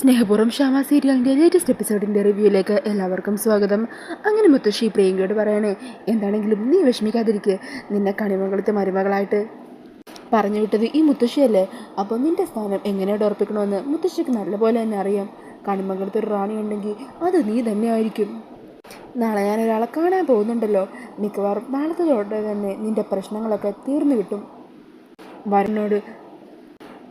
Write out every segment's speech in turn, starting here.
സ്നേഹപൂർവം ഷാമ സീരിയലിന്റെ ലേറ്റസ്റ്റ് എപ്പിസോഡിന്റെ റിവ്യൂയിലേക്ക് എല്ലാവർക്കും സ്വാഗതം. അങ്ങനെ മുത്തശ്ശി പ്രിയങ്കയോട് പറയണേ എന്താണെങ്കിലും നീ വിഷമിക്കാതിരിക്കുക നിന്നെ കണിമംഗലത്തെ മരുമകളായിട്ട് പറഞ്ഞു വിട്ടത് ഈ മുത്തശ്ശിയല്ലേ? അപ്പോൾ നിന്റെ സ്ഥാനം എങ്ങനെയാണ് ഉറപ്പിക്കണമെന്ന് മുത്തശ്ശിക്ക് നല്ലപോലെ തന്നെ അറിയാം. കണിമംഗലത്ത് ഒരു റാണി ഉണ്ടെങ്കിൽ അത് നീ തന്നെ ആയിരിക്കും. നാളെ ഞാൻ ഒരാളെ കാണാൻ പോകുന്നുണ്ടല്ലോ. മിക്കവാറും നാളത്തോടെ തന്നെ നിന്റെ പ്രശ്നങ്ങളൊക്കെ തീർന്നു കിട്ടും. വരനോട്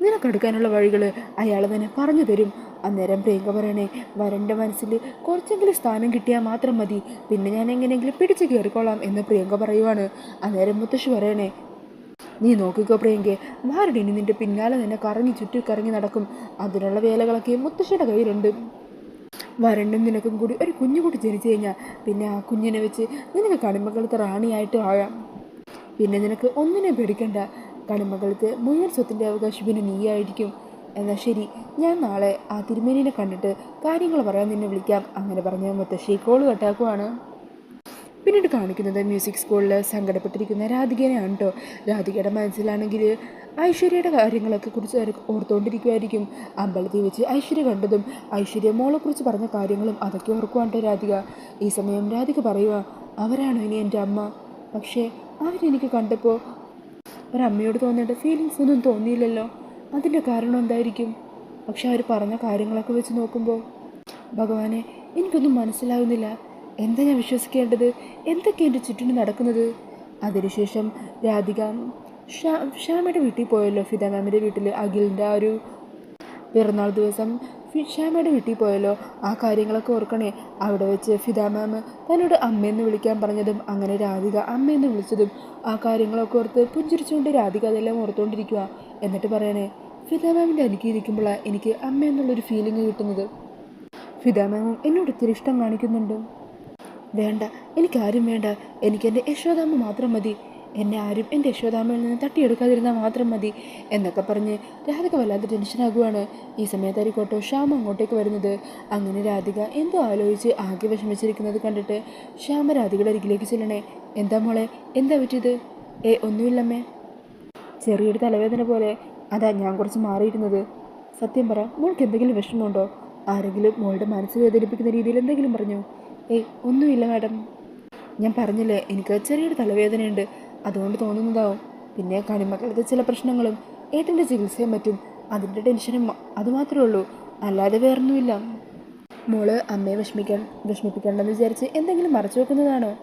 നിനക്കെടുക്കാനുള്ള വഴികൾ അയാൾ തന്നെ പറഞ്ഞു തരും. അന്നേരം പ്രിയങ്ക പറയണേ വരന്റെ മനസ്സിൽ കുറച്ചെങ്കിലും സ്ഥാനം കിട്ടിയാൽ മാത്രം മതി. പിന്നെ ഞാൻ എങ്ങനെയെങ്കിലും പിടിച്ചു കയറിക്കോളാം എന്ന് പ്രിയങ്ക പറയുവാണ്. അന്നേരം മുത്തശ്ശി പറയണേ നീ നോക്കിക്കോ പ്രിയങ്കെ വാരുടെ ഇനി നിന്റെ പിന്നാലെ തന്നെ കറങ്ങി ചുറ്റി കറങ്ങി നടക്കും. അതിനുള്ള വേലകളൊക്കെ മുത്തശ്ശിയുടെ കയ്യിലുണ്ട്. വരണ്ടും നിനക്കും കൂടി ഒരു കുഞ്ഞുകുട്ടി ജനിച്ചു കഴിഞ്ഞാൽ പിന്നെ ആ കുഞ്ഞിനെ വെച്ച് നിനക്ക് കണിമകളത്തെ റാണിയായിട്ട് ആഴാം പിന്നെ നിനക്ക് ഒന്നിനെ പേടിക്കണ്ട. കണിമകളത്തെ മുഴുവൻ സ്വത്തിന്റെ അവകാശം പിന്നെ നീയായിരിക്കും. എന്നാൽ ശരി ഞാൻ നാളെ ആ തിരുമേനിനെ കണ്ടിട്ട് കാര്യങ്ങൾ പറയാൻ നിന്നെ വിളിക്കാം. അങ്ങനെ പറഞ്ഞ മുത്തശ്ശി കോൾ കട്ടാക്കുവാണ്. പിന്നീട് കാണിക്കുന്നത് മ്യൂസിക് സ്കൂളിൽ സങ്കടപ്പെട്ടിരിക്കുന്ന രാധികനെയാണ് കേട്ടോ രാധികയുടെ മനസ്സിലാണെങ്കിൽ ഐശ്വര്യയുടെ കാര്യങ്ങളൊക്കെ കുറിച്ച് ഓർത്തുകൊണ്ടിരിക്കുമായിരിക്കും അമ്പലത്തിൽ വെച്ച് ഐശ്വര്യ കണ്ടതും ഐശ്വര്യ മോളെക്കുറിച്ച് പറഞ്ഞ കാര്യങ്ങളും അതൊക്കെ ഓർക്കുവാണ് രാധിക. ഈ സമയം രാധിക പറയുക അവരാണോ ഇനി എന്റെ അമ്മ? പക്ഷേ അവരെനിക്ക് കണ്ടപ്പോൾ ഒരമ്മയോട് തോന്നേണ്ട ഫീലിങ്സ് ഒന്നും തോന്നിയില്ലല്ലോ. അതിന്റെ കാരണം എന്തായിരിക്കും? പക്ഷെ അവർ പറഞ്ഞ കാര്യങ്ങളൊക്കെ വെച്ച് നോക്കുമ്പോൾ ഭഗവാനെ എനിക്കൊന്നും മനസ്സിലാകുന്നില്ല എന്താ ഞാൻ വിശ്വസിക്കേണ്ടത്? എന്തൊക്കെ എന്റെ ചുറ്റിന് നടക്കുന്നത്? അതിനുശേഷം രാധിക ഷാ ഷ്യാമയുടെ വീട്ടിൽ പോയല്ലോ. ഫിദ മാമിന്റെ വീട്ടിൽ അഖിലിന്റെ ആ ഒരു പിറന്നാൾ ദിവസം ശ്യാമയുടെ വീട്ടിൽ പോയല്ലോ. ആ കാര്യങ്ങളൊക്കെ ഓർക്കണേ. അവിടെ വെച്ച് ഫിദ മാം തന്നോട് അമ്മയെന്ന് വിളിക്കാൻ പറഞ്ഞതും അങ്ങനെ രാധിക അമ്മയെന്ന് വിളിച്ചതും ആ കാര്യങ്ങളൊക്കെ ഓർത്ത് പുഞ്ചിരിച്ചുകൊണ്ട് രാധിക അതെല്ലാം ഓർത്തുകൊണ്ടിരിക്കുക എന്നിട്ട് പറയണേ ഫിദ മാമിന്റെ എനിക്ക് അമ്മ എന്നുള്ളൊരു ഫീലിംഗ് കിട്ടുന്നത്. ഫിദ എന്നോട് ഇത്തിരി ഇഷ്ടം കാണിക്കുന്നുണ്ട്. വേണ്ട എനിക്കാരും വേണ്ട. എനിക്ക് എന്റെ യശോദാമ്മ മാത്രം മതി. എന്നെ ആരും എന്റെ യശോദാമ്മയിൽ നിന്ന് തട്ടിയെടുക്കാതിരുന്നാൽ മാത്രം മതി എന്നൊക്കെ പറഞ്ഞ് രാധിക വല്ലാതെ ടെൻഷനാകുവാണ് ഈ സമയത്തായിരിക്കോട്ടോ ശ്യാമ അങ്ങോട്ടേക്ക് വരുന്നത്. അങ്ങനെ രാധിക എന്തോ ആലോചിച്ച് ആകെ വിഷമിച്ചിരിക്കുന്നത് കണ്ടിട്ട് ശ്യാമ രാധികയുടെ അരികിലേക്ക് ചെല്ലണേ. എന്താ മോളെ എന്താ പറ്റിയത്? ഏ ഒന്നുമില്ലമ്മേ. ചെറിയൊരു തലവേദന പോലെ അതാ ഞാൻ കുറച്ച് മാറിയിരുന്നത്. സത്യം പറ മോൾക്ക് എന്തെങ്കിലും വിഷമമുണ്ടോ? ആരെങ്കിലും മോളുടെ മനസ്സ് വേദനിപ്പിക്കുന്ന രീതിയിൽ എന്തെങ്കിലും പറഞ്ഞു? ഏയ് ഒന്നുമില്ല മാഡം. ഞാൻ പറഞ്ഞില്ലേ എനിക്ക് ചെറിയൊരു തലവേദനയുണ്ട്. അതുകൊണ്ട് തോന്നുന്നതാവും. പിന്നെ കണിമക്കളുടെ ചില പ്രശ്നങ്ങളും ഏട്ടന്റെ ചികിത്സയും മറ്റും അതിന്റെ ടെൻഷനും അതുമാത്രമേ ഉള്ളൂ. അല്ലാതെ വേറൊന്നുമില്ല. മോൾ അമ്മയെ വിഷമിക്കാൻ വിഷമിപ്പിക്കണ്ടെന്ന് വിചാരിച്ച് എന്തെങ്കിലും മറച്ചു വെക്കുന്നതാണോ?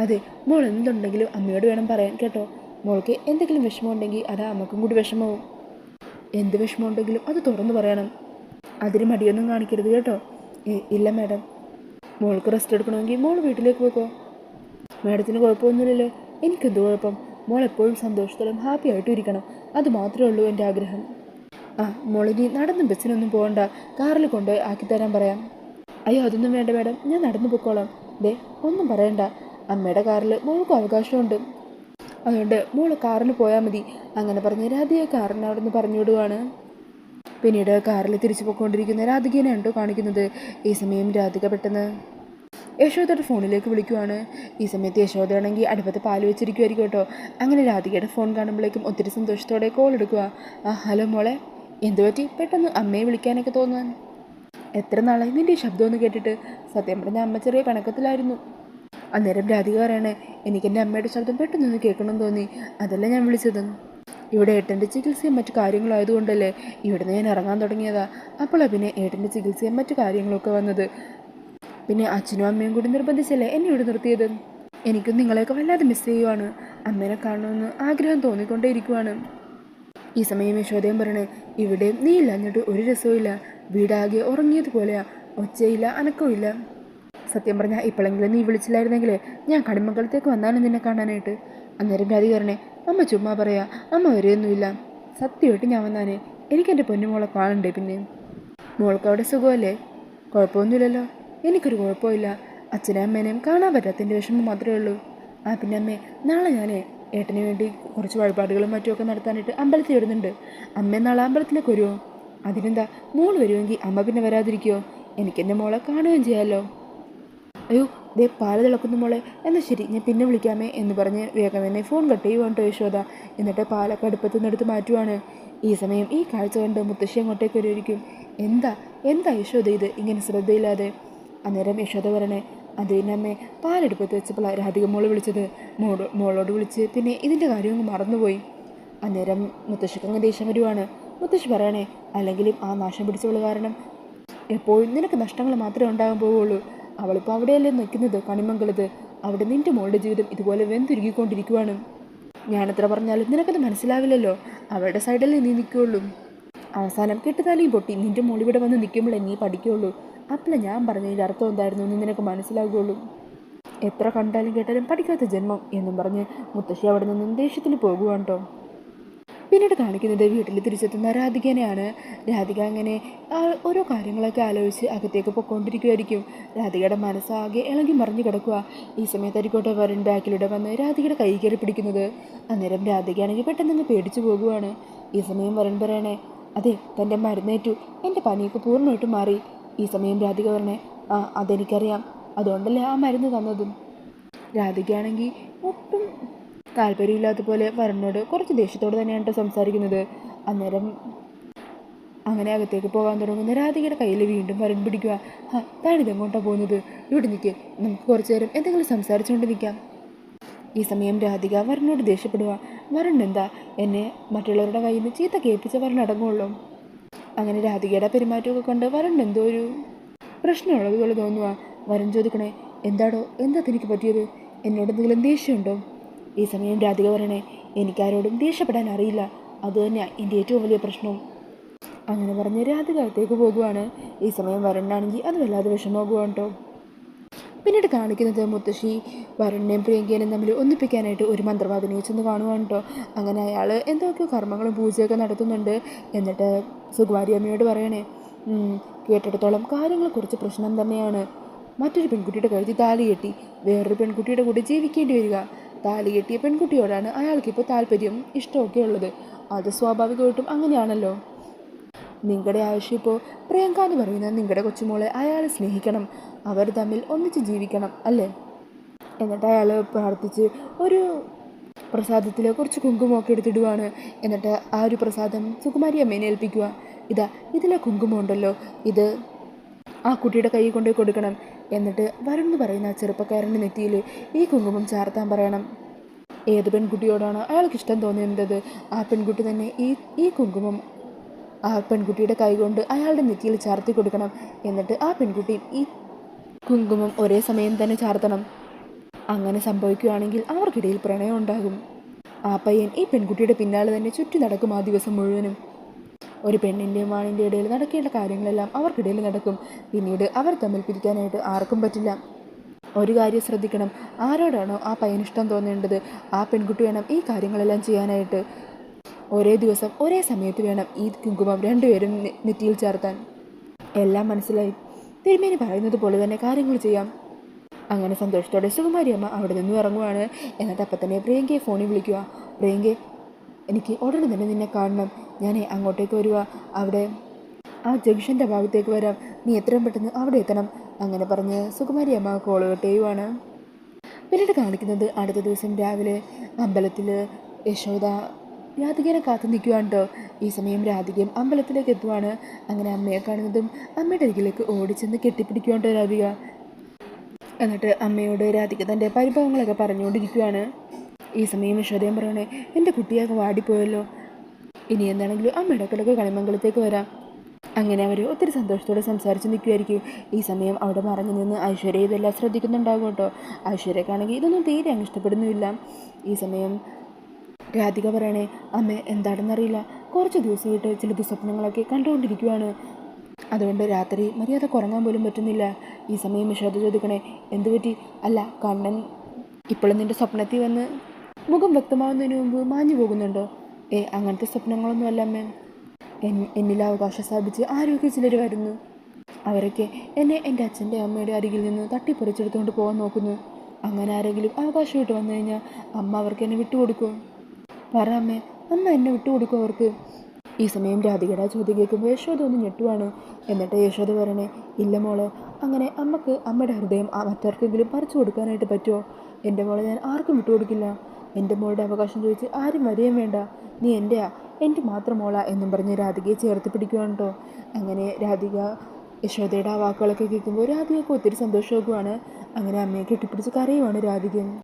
അതെ മോൾ എന്തുണ്ടെങ്കിലും അമ്മയോട് വേണം പറയാൻ കേട്ടോ. മോൾക്ക് എന്തെങ്കിലും വിഷമമുണ്ടെങ്കിൽ അത് അമ്മക്കും കൂടി വിഷമവും. എന്ത് വിഷമമുണ്ടെങ്കിലും അത് തുറന്നു പറയണം. അതിന് മടിയൊന്നും കാണിക്കരുത് കേട്ടോ. ഇല്ല മാഡം. മോൾക്ക് റെസ്റ്റ് എടുക്കണമെങ്കിൽ മോൾ വീട്ടിലേക്ക് പോയിക്കോ. മാഡത്തിന് കുഴപ്പമൊന്നുമില്ലല്ലോ. എനിക്കെന്ത് കുഴപ്പം? മോൾ എപ്പോഴും സന്തോഷത്തോടും ഹാപ്പി ആയിട്ടും ഇരിക്കണം. അത് മാത്രമേ ഉള്ളൂ എന്റെ ആഗ്രഹം. ആ മോളിനി നടന്നും ബസ്സിനൊന്നും പോകണ്ട. കാറിൽ കൊണ്ടുപോയി ആക്കിത്തരാൻ തരാൻ പറയാം. അയ്യോ അതൊന്നും വേണ്ട മാഡം. ഞാൻ നടന്നു പൊക്കോളാം. ദേ ഒന്നും പറയണ്ട. അമ്മയുടെ കാറിൽ മോൾക്കും അവകാശമുണ്ട്. അതുകൊണ്ട് മോൾ കാറിന് പോയാൽ മതി. അങ്ങനെ പറഞ്ഞ് രാധിയെ കാറിന് അവിടെ നിന്ന് പറഞ്ഞു വിടുവാണ് പിന്നീട് കാറിൽ തിരിച്ചു പോയിക്കൊണ്ടിരിക്കുന്ന രാധികനെ ഉണ്ടോ കാണിക്കുന്നത്. ഈ സമയം രാധിക പെട്ടെന്ന് യശോദയുടെ ഫോണിലേക്ക് വിളിക്കുവാണ്. ഈ സമയത്ത് യശോദയാണെങ്കിൽ അടുപ്പത്ത് പാൽ വെച്ചിരിക്കുമായിരിക്കും കേട്ടോ. അങ്ങനെ രാധികയുടെ ഫോൺ കാണുമ്പോഴേക്കും ഒത്തിരി സന്തോഷത്തോടെ കോൾ എടുക്കുക ആ ഹലോ മോളെ. എന്തു പറ്റി? പെട്ടെന്ന് അമ്മയെ വിളിക്കാനൊക്കെ തോന്നുവാൻ. എത്ര നാളായി നിന്റെ ശബ്ദമൊന്ന് കേട്ടിട്ട്? സത്യം പറഞ്ഞ അമ്മ ചെറിയ പിണക്കത്തിലായിരുന്നു. അന്നേരം രാധിക പറയണേ എനിക്ക് എന്റെ അമ്മയുടെ ശബ്ദം പെട്ടെന്നൊന്ന് കേൾക്കണമെന്ന് തോന്നി. അതല്ല ഞാൻ വിളിച്ചത്? ഇവിടെ ഏട്ടന്റെ ചികിത്സയും മറ്റു കാര്യങ്ങളായതുകൊണ്ടല്ലേ ഇവിടുന്ന് ഞാൻ ഇറങ്ങാൻ തുടങ്ങിയതാ. അപ്പോഴാണ് പിന്നെ ഏട്ടന്റെ ചികിത്സയും മറ്റു കാര്യങ്ങളൊക്കെ വന്നത്. പിന്നെ അച്ഛനും അമ്മയും കൂടി നിർബന്ധിച്ചല്ലേ എന്നെ ഇവിടെ നിർത്തിയത്? എനിക്കും നിങ്ങളെയൊക്കെ വല്ലാതെ മിസ് ചെയ്യുവാണ്. അമ്മേനെ കാണണമെന്ന് ആഗ്രഹം തോന്നിക്കൊണ്ടേ ഇരിക്കുവാണ് ഈ സമയം യശോദയം പറയണേ ഇവിടെ നീ ഇല്ലാഞ്ഞിട്ട് ഒരു രസവും ഇല്ല വീടാകെ ഉറങ്ങിയതുപോലെയാ. ഒച്ചയില്ല അനക്കവും സത്യം പറഞ്ഞാൽ ഇപ്പോഴെങ്കിലും നീ വിളിച്ചില്ലായിരുന്നെങ്കിൽ ഞാൻ കടിമംഗലത്തേക്ക് വന്നാലും നിന്നെ കാണാനായിട്ട്. അന്നേരം രാധി പറഞ്ഞേ അമ്മ ചുമ്മാ പറയാ അമ്മ വരെയൊന്നുമില്ല. സത്യമായിട്ട് ഞാൻ വന്നാനേ എനിക്കെന്റെ പൊന്നുമോളെ കാണണ്ടേ പിന്നെ. മോൾക്ക് അവിടെ സുഖമല്ലേ? കുഴപ്പമൊന്നുമില്ലല്ലോ. എനിക്കൊരു കുഴപ്പമില്ല. അച്ഛനെയും അമ്മേനെയും കാണാൻ പറ്റാത്തതിന്റെ വിഷമം മാത്രമേ ഉള്ളൂ. ആ പിന്നെ അമ്മേ നാളെ ഞാനേ ഏട്ടന് വേണ്ടി കുറച്ച് വഴിപാടുകളും മറ്റുമൊക്കെ നടത്താനായിട്ട് അമ്പലത്തിൽ വരുന്നുണ്ട്. അമ്മ നാളെ അമ്പലത്തിലേക്ക് വരുമോ അതിനെന്താ മോൾ വരുമെങ്കിൽ അമ്മ പിന്നെ വരാതിരിക്കുമോ എനിക്കെന്റെ മോളെ കാണുകയും ചെയ്യാമല്ലോ അയ്യോ ദേ പാൽ തിളക്കുന്നു മോളെ. എന്നാൽ ശരി ഞാൻ പിന്നെ വിളിക്കാമേ എന്ന് പറഞ്ഞ് വേഗം തന്നെ ഫോൺ കട്ട് ചെയ്യുവാണ് കേട്ടോ യശോദ. എന്നിട്ട് പാലൊക്കെ അടുപ്പത്ത് നിന്ന് എടുത്ത് മാറ്റുവാണ്. ഈ സമയം ഈ കാഴ്ച കണ്ട് മുത്തശ്ശി അങ്ങോട്ടേക്ക് വരുമായിരിക്കും എന്താ എന്താ യശോദ ഇത്? ഇങ്ങനെ ശ്രദ്ധയില്ലാതെ. അന്നേരം യശോദ പറയണേ അതിനമ്മേ പാലെടുപ്പത്ത് വെച്ചപ്പോൾ രാധിക മോൾ വിളിച്ചത്. മോളോ മോളോട് വിളിച്ച് പിന്നെ ഇതിന്റെ കാര്യം അങ്ങ് മറന്നുപോയി. അന്നേരം മുത്തശ്ശിക്കങ്ങ് ദേഷ്യം വരുവാണ്. മുത്തശ്ശി പറയണേ അല്ലെങ്കിലും ആ നാശം പിടിച്ചവൾ കാരണം എപ്പോഴും നിനക്ക് നഷ്ടങ്ങൾ മാത്രമേ ഉണ്ടാകാൻ പോവുള്ളൂ അവളിപ്പോൾ അവിടെയല്ലേ നിൽക്കുന്നത്? കണിമംഗലത്ത്. അവിടെ നിന്റെ മോളുടെ ജീവിതം ഇതുപോലെ വെന്തുരുകിക്കൊണ്ടിരിക്കുവാണ്. ഞാനെത്ര പറഞ്ഞാലും നിനക്കത് മനസ്സിലാവില്ലല്ലോ. അവളുടെ സൈഡിൽ നീ നിൽക്കുകയുള്ളൂ അവസാനം കെട്ടുതാലിയും പൊട്ടി നിന്റെ ഇവിടെ വന്ന് നിൽക്കുമ്പോഴേ നീ പഠിക്കുകയുള്ളൂ അപ്പോൾ ഞാൻ പറഞ്ഞതിന്റെ അർത്ഥം എന്തായിരുന്നു എന്ന് നിനക്ക് മനസ്സിലാകുകയുള്ളൂ എത്ര കണ്ടാലും കേട്ടാലും പഠിക്കാത്ത ജന്മം എന്നും പറഞ്ഞ് മുത്തശ്ശി അവിടെ നിന്ന് ദേഷ്യത്തിന് പോകുവാണ് കേട്ടോ പിന്നീട് കാണിക്കുന്നത് വീട്ടിൽ തിരിച്ചെത്തുന്ന രാധികനെയാണ്. രാധിക അങ്ങനെ ഓരോ കാര്യങ്ങളൊക്കെ ആലോചിച്ച് അകത്തേക്ക് പൊയ്ക്കൊണ്ടിരിക്കുമായിരിക്കും രാധികയുടെ മനസ്സാകെ ഇളകി മറിഞ്ഞു കിടക്കുക. ഈ സമയത്തായിരിക്കോട്ടെ വരുൺ ബാക്കിലൂടെ വന്ന് രാധികയുടെ കൈ കയറി പിടിക്കുന്നത്. അന്നേരം രാധികയാണെങ്കിൽ പെട്ടെന്ന് പേടിച്ചു പോകുവാണ്. ഈ സമയം വരുൺ പറയണേ അതെ തന്റെ മരുന്നേറ്റു. എന്റെ പനിയൊക്കെ പൂർണമായിട്ടും മാറി. ഈ സമയം രാധിക പറഞ്ഞേ ആ അതെനിക്കറിയാം. അതുകൊണ്ടല്ലേ ആ മരുന്ന് തന്നതും. രാധികയാണെങ്കിൽ താല്പര്യമില്ലാത്ത പോലെ വരനോട് കുറച്ച് ദേഷ്യത്തോട് തന്നെയാണ് കേട്ടോ സംസാരിക്കുന്നത്. അന്നേരം അങ്ങനെ അകത്തേക്ക് പോകാൻ തുടങ്ങുന്ന രാധികയുടെ കയ്യിൽ വീണ്ടും വരൻ പിടിക്കുക. ആ താണിത് എങ്ങോട്ടാണ് പോകുന്നത്? ഇവിടെ നിൽക്കുക നമുക്ക് കുറച്ചു നേരം എന്തെങ്കിലും സംസാരിച്ചുകൊണ്ട് നിൽക്കാം ഈ സമയം രാധിക വരനോട് ദേഷ്യപ്പെടുക വരൻ എന്താ? എന്നെ മറ്റുള്ളവരുടെ കയ്യിൽ നിന്ന് ചീത്ത കേൾപ്പിച്ച വരൻ അടങ്ങുള്ളൂ. അങ്ങനെ രാധികയുടെ പെരുമാറ്റമൊക്കെ കണ്ട് വരൻ എന്തോ ഒരു പ്രശ്നമുള്ളതുപോലെ തോന്നുക വരൻ ചോദിക്കണേ എന്താടോ? എന്താ തനിക്ക് പറ്റിയത്? എന്നോട് എന്തെങ്കിലും ദേഷ്യമുണ്ടോ? ഈ സമയം രാധിക പറയണേ എനിക്കാരോടും ദേഷ്യപ്പെടാൻ അറിയില്ല. അതുതന്നെയാണ് എന്റെ ഏറ്റവും വലിയ പ്രശ്നവും അങ്ങനെ പറഞ്ഞ് രാധിക അകത്തേക്ക് പോകുവാണ്. ഈ സമയം വരണ്ണാണെങ്കിൽ അത് വല്ലാതെ വിഷമമാകുവാണ് കേട്ടോ പിന്നീട് കാണിക്കുന്നത് മുത്തശ്ശി വരുണിനെയും പ്രിയങ്കേനെയും തമ്മിൽ ഒന്നിപ്പിക്കാനായിട്ട് ഒരു മന്ത്രവാദിനിയെ ചെന്ന് കാണുവാണ് കേട്ടോ അങ്ങനെ അയാൾ എന്തൊക്കെയോ കർമ്മങ്ങളും പൂജയൊക്കെ നടത്തുന്നുണ്ട്. എന്നിട്ട് സുകുമാരി അമ്മയോട് പറയണേ "ഉം, കേട്ടിടത്തോളം കാര്യങ്ങൾ കുറച്ച് പ്രശ്നം തന്നെയാണ്. മറ്റൊരു പെൺകുട്ടിയുടെ കഴുതി താലി കെട്ടി വേറൊരു പെൺകുട്ടിയുടെ കൂടെ ജീവിക്കേണ്ടി വരിക. താലി കെട്ടിയ പെൺകുട്ടിയോടാണ് അയാൾക്കിപ്പോൾ താല്പര്യം ഇഷ്ടമൊക്കെ ഉള്ളത് അത് സ്വാഭാവികമായിട്ടും അങ്ങനെയാണല്ലോ. നിങ്ങളുടെ ആവശ്യം ഇപ്പോൾ പ്രിയങ്ക എന്ന് പറയുന്ന നിങ്ങളുടെ കൊച്ചുമോളെ അയാളെ സ്നേഹിക്കണം. അവർ തമ്മിൽ ഒന്നിച്ച് ജീവിക്കണം അല്ലേ? എന്നിട്ട് അയാൾ പ്രാർത്ഥിച്ച് ഒരു പ്രസാദത്തിൽ കുറച്ച് കുങ്കുമമൊക്കെ എടുത്തിടുവാണ്. എന്നിട്ട് ആ ഒരു പ്രസാദം സുകുമാരി അമ്മേനെ ഏൽപ്പിക്കുക ഇതാ ഇതിലെ കുങ്കുമം ഉണ്ടല്ലോ. ഇത് ആ കുട്ടിയുടെ കൈ കൊണ്ടുപോയി കൊടുക്കണം. എന്നിട്ട് വരുൺ പറയുന്ന ആ ചെറുപ്പക്കാരന്റെ നെറ്റിയിൽ ഈ കുങ്കുമം ചാർത്താൻ പറയണം. ഏത് പെൺകുട്ടിയോടാണ് അയാൾക്ക് ഇഷ്ടം തോന്നിയിരുന്നത് ആ പെൺകുട്ടി തന്നെ ഈ ഈ കുങ്കുമം ആ പെൺകുട്ടിയുടെ കൈകൊണ്ട് അയാളുടെ നെറ്റിയിൽ ചാർത്തി കൊടുക്കണം. എന്നിട്ട് ആ പെൺകുട്ടി ഈ കുങ്കുമം ഒരേ സമയം തന്നെ ചാർത്തണം. അങ്ങനെ സംഭവിക്കുകയാണെങ്കിൽ അവർക്കിടയിൽ പ്രണയം ഉണ്ടാകും. ആ പയ്യൻ ഈ പെൺകുട്ടിയുടെ പിന്നാലെ തന്നെ ചുറ്റി നടക്കും ആ ദിവസം മുഴുവനും. ഒരു പെണ്ണിന്റെയും ആണിന്റെ ഇടയിൽ നടക്കേണ്ട കാര്യങ്ങളെല്ലാം അവർക്കിടയിൽ നടക്കും. പിന്നീട് അവർ തമ്മിൽ പിരിക്കാനായിട്ട് ആർക്കും പറ്റില്ല. ഒരു കാര്യം ശ്രദ്ധിക്കണം. ആരോടാണോ ആ പയ്യന് ഇഷ്ടം തോന്നേണ്ടത്? ആ പെൺകുട്ടി വേണം ഈ കാര്യങ്ങളെല്ലാം ചെയ്യാനായിട്ട്. ഒരേ ദിവസം ഒരേ സമയത്ത് വേണം ഈ കുങ്കുമം രണ്ടുപേരും നെറ്റിയിൽ ചേർത്താൻ. എല്ലാം മനസ്സിലായി. തിരുമേനി പറയുന്നത് പോലെ തന്നെ കാര്യങ്ങൾ ചെയ്യാം. അങ്ങനെ സന്തോഷത്തോടെ സുകുമാരി അമ്മ അവിടെ നിന്നും ഇറങ്ങുവാണ്. എന്നിട്ട് അപ്പം തന്നെ പ്രിയങ്കയെ ഫോണിൽ വിളിക്കുക പ്രിയങ്കെ എനിക്ക് ഉടനെ തന്നെ നിന്നെ കാണണം. ഞാൻ അങ്ങോട്ടേക്ക് വരുക അവിടെ ആ ജംഗ്ഷന്റെ ഭാഗത്തേക്ക് വരാം. നീ എത്രയും പെട്ടെന്ന് അവിടെ എത്തണം. അങ്ങനെ പറഞ്ഞ് സുകുമാരി അമ്മ കോൾ കെട്ടുകയുമാണ് പിന്നീട് കാണിക്കുന്നത് അടുത്ത ദിവസം രാവിലെ അമ്പലത്തിൽ യശോദ രാധികനെ കാത്തു നിൽക്കുകയാണ് കേട്ടോ ഈ സമയം രാധികയും അമ്പലത്തിലേക്ക് എത്തുവാണ്. അങ്ങനെ അമ്മയെ കാണുന്നതും അമ്മയുടെ അരികിലേക്ക് ഓടിച്ചെന്ന് കെട്ടിപ്പിടിക്കുകയാണ് ട്ടോ രാധിക. എന്നിട്ട് അമ്മയോട് രാധിക തന്റെ പരിഭവങ്ങളൊക്കെ പറഞ്ഞുകൊണ്ടിരിക്കുകയാണ് ഈ സമയം യശോദയം പറയണേ എന്റെ കുട്ടിയൊക്കെ വാടിപ്പോയല്ലോ. ഇനി എന്താണെങ്കിലും അമ്മയുടെ മെടക്കലൊക്കെ കളിമംഗലത്തേക്ക് വരാം. അങ്ങനെ അവർ ഒത്തിരി സന്തോഷത്തോടെ സംസാരിച്ച് നിൽക്കുമായിരിക്കും ഈ സമയം അവിടെ മറഞ്ഞു നിന്ന് ഐശ്വര്യ ഇതെല്ലാം ശ്രദ്ധിക്കുന്നുണ്ടാകും കേട്ടോ. ഐശ്വര്യക്കാണെങ്കിൽ ഇതൊന്നും തീരെ അങ്ങ് ഇഷ്ടപ്പെടുന്നുമില്ല. ഈ സമയം രാധിക പറയണേ അമ്മ എന്താണെന്നറിയില്ല. കുറച്ച് ദിവസമായിട്ട് ചില ദുസ്വപ്നങ്ങളൊക്കെ കണ്ടുകൊണ്ടിരിക്കുകയാണ് അതുകൊണ്ട് രാത്രി മര്യാദ കുറങ്ങാൻ പോലും പറ്റുന്നില്ല. ഈ സമയം വിഷാദ ചോദിക്കണേ എന്തു പറ്റി? അല്ല കണ്ണൻ ഇപ്പോഴും നിന്റെ സ്വപ്നത്തിൽ വന്ന് മുഖം വ്യക്തമാവുന്നതിന് മുമ്പ് മാഞ്ഞു പോകുന്നുണ്ടോ? ഏ അങ്ങനത്തെ സ്വപ്നങ്ങളൊന്നും അല്ല അമ്മേ എന്നിൽ അവകാശം സ്ഥാപിച്ച് ആരോഗ്യ ചിലർ വരുന്നു. അവരൊക്കെ എന്നെ എന്റെ അച്ഛന്റെ അമ്മയുടെ അരികിൽ നിന്ന് തട്ടിപ്പറിച്ചെടുത്തുകൊണ്ട് പോകാൻ നോക്കുന്നു. അങ്ങനെ ആരെങ്കിലും അവകാശമായിട്ട് വന്നു കഴിഞ്ഞാൽ അമ്മ അവർക്ക് എന്നെ വിട്ടുകൊടുക്കും. പറ അമ്മേ അമ്മ എന്നെ വിട്ടുകൊടുക്കും അവർക്ക്. ഈ സമയം രാധികട ചോദ്യം കേൾക്കുമ്പോൾ യശോദ ഒന്ന് ഞെട്ടുവാണ്. എന്നിട്ട് യശോദ പറയണേ ഇല്ല മോളെ അങ്ങനെ അമ്മയ്ക്ക് അമ്മയുടെ ഹൃദയം മറ്റാർക്കെങ്കിലും പറിച്ചു കൊടുക്കാനായിട്ട് പറ്റുമോ എന്റെ മോളെ ഞാൻ ആർക്കും വിട്ടുകൊടുക്കില്ല. എന്റെ മോളുടെ അവകാശം ചോദിച്ച് ആരും വരികയും വേണ്ട. നീ എന്റെയാ എന്റെ മാത്രം മോളാ എന്നും പറഞ്ഞ് രാധികയെ ചേർത്ത് പിടിക്കുകയാണ് കേട്ടോ അങ്ങനെ രാധിക യശോദയുടെ ആ വാക്കുകളൊക്കെ കേൾക്കുമ്പോൾ രാധികക്ക് ഒത്തിരി സന്തോഷമാകുവാണ് അങ്ങനെ അമ്മയെ കെട്ടിപ്പിടിച്ച് കരയുവാണ് രാധികയും